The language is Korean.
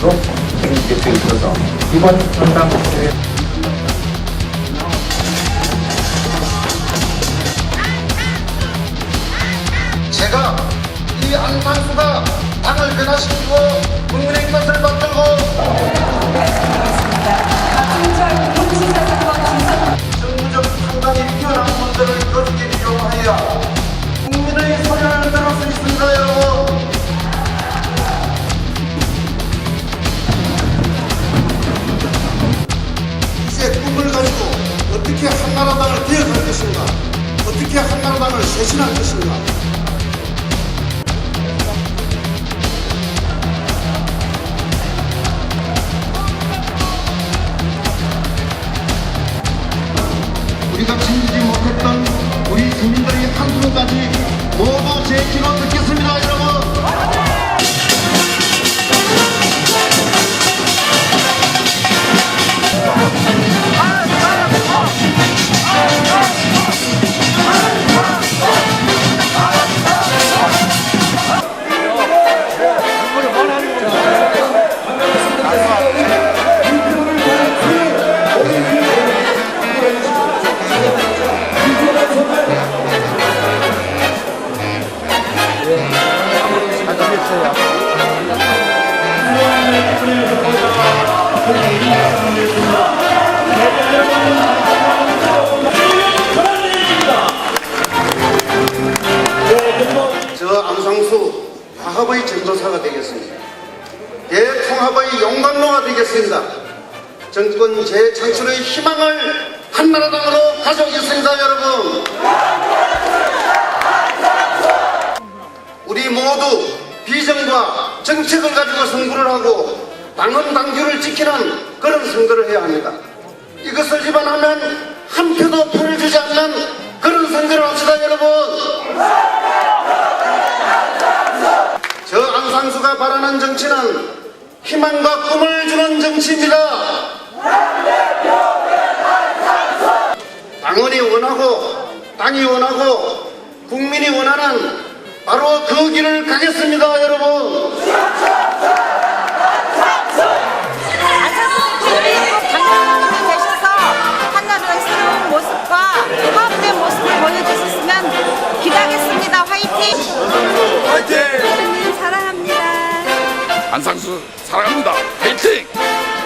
정도 생기게 있어서 이번 전당 제가 이 안상수가 당을 변화시키고 국민의힘 어떻게 한나라당을 개혁할 것인가? 어떻게 한나라당을 쇄신할 것인가? 우리가 챙기지 못했던 우리 국민들의 한숨까지 모두 제 귀로 듣겠 저 안상수 화합의 전도사가 되겠습니다. 대통합의 용광로가 되겠습니다. 정권 재창출의 희망을 한나라당으로 가져오겠습니다, 여러분. 우리 모두 비전과 정책을 가지고 선거를 하고 당헌 당규를 지키는 그런 선거를 해야 합니다. 이것을 위반하면 한 표도 표를 주지 않는 그런 선거를 합시다, 여러분. 안상수가 바라는 정치는 희망과 꿈을 주는 정치입니다. 당원이 원하고 땅이 원하고 국민이 원하는 바로 그 길을 가겠습니다, 안상수 사랑합니다. 화이팅!